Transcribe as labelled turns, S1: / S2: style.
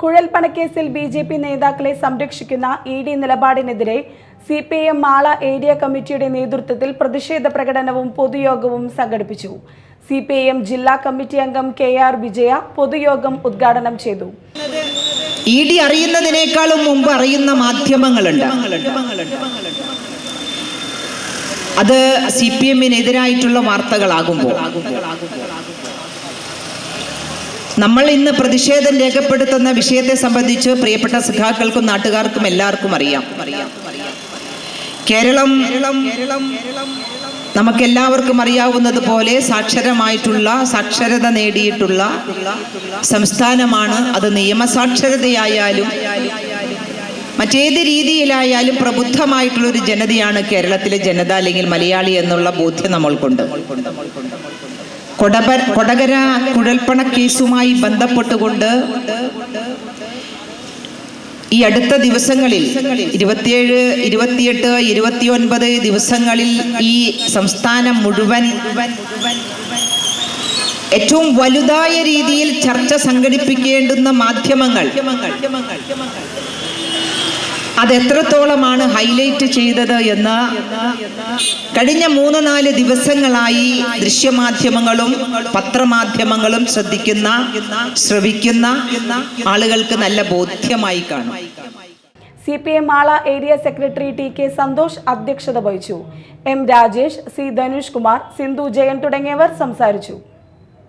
S1: കുഴൽപ്പണക്കേസിൽ B J P നേതാക്കളെ സംരക്ഷിക്കുന്ന E D നിലപാടിനെതിരെ C P M Mala area കമ്മിറ്റിയുടെ നേതൃത്വത്തിൽ പ്രതിഷേധ പ്രകടനവും പൊതുയോഗവും സംഘടിപ്പിച്ചു. സി പി എം ജില്ലാ കമ്മിറ്റി അംഗം കെ ആർ വിജയ പൊതുയോഗം ഉദ്ഘാടനം ചെയ്തു.
S2: ഇ ഡി അറിയുന്നതിനേക്കാളും മുമ്പ് അറിയുന്ന മാധ്യമങ്ങളുണ്ട്. അത് സി പി എമ്മിനെതിരായിട്ടുള്ള വാർത്തകളാകുമ്പോൾ. നമ്മൾ ഇന്ന് പ്രതിഷേധം രേഖപ്പെടുത്തുന്ന വിഷയത്തെ സംബന്ധിച്ച് പ്രിയപ്പെട്ട സഖാക്കൾക്കും നാട്ടുകാർക്കും എല്ലാവർക്കും അറിയാം. കേരളം നമുക്കെല്ലാവർക്കും അറിയാവുന്നത് പോലെ സാക്ഷരമായിട്ടുള്ള സാക്ഷരത നേടിയിട്ടുള്ള സംസ്ഥാനമാണ് അത് നിയമസാക്ഷരതയായാലും മറ്റേത് രീതിയിലായാലും പ്രബുദ്ധമായിട്ടുള്ള ഒരു ജനതയാണ് കേരളത്തിലെ ജനത അല്ലെങ്കിൽ മലയാളി എന്നുള്ള ബോധ്യം നമ്മൾക്കുണ്ട്. കൊടപ കൊടകര കുഴൽപ്പണ കേസുമായി ബന്ധപ്പെട്ടുകൊണ്ട് ഈ അടുത്ത ദിവസങ്ങളിൽ ഇരുപത്തിയേഴ് ഇരുപത്തിയെട്ട് ഇരുപത്തിയൊൻപത് ദിവസങ്ങളിൽ ഈ സംസ്ഥാനം മുഴുവൻ ഏറ്റവും വലുതായ രീതിയിൽ ചർച്ച സംഘടിപ്പിക്കേണ്ടുന്ന മാധ്യമങ്ങൾ അത് എത്രത്തോളമാണ് ഹൈലൈറ്റ് ചെയ്തത് എന്ന് കഴിഞ്ഞ മൂന്ന് നാല് ദിവസങ്ങളായി ദൃശ്യമാധ്യമങ്ങളും പത്രമാധ്യമങ്ങളും ശ്രദ്ധിക്കുന്ന ശ്രവിക്കുന്ന ആളുകൾക്ക് നല്ല ബോധ്യമായി കാണും.
S1: C P M Mala area secretary T K Santhosh അധ്യക്ഷത വഹിച്ചു. എം രാജേഷ് സി ധനുഷ് കുമാർ സിന്ധു ജയൻ തുടങ്ങിയവർ സംസാരിച്ചു.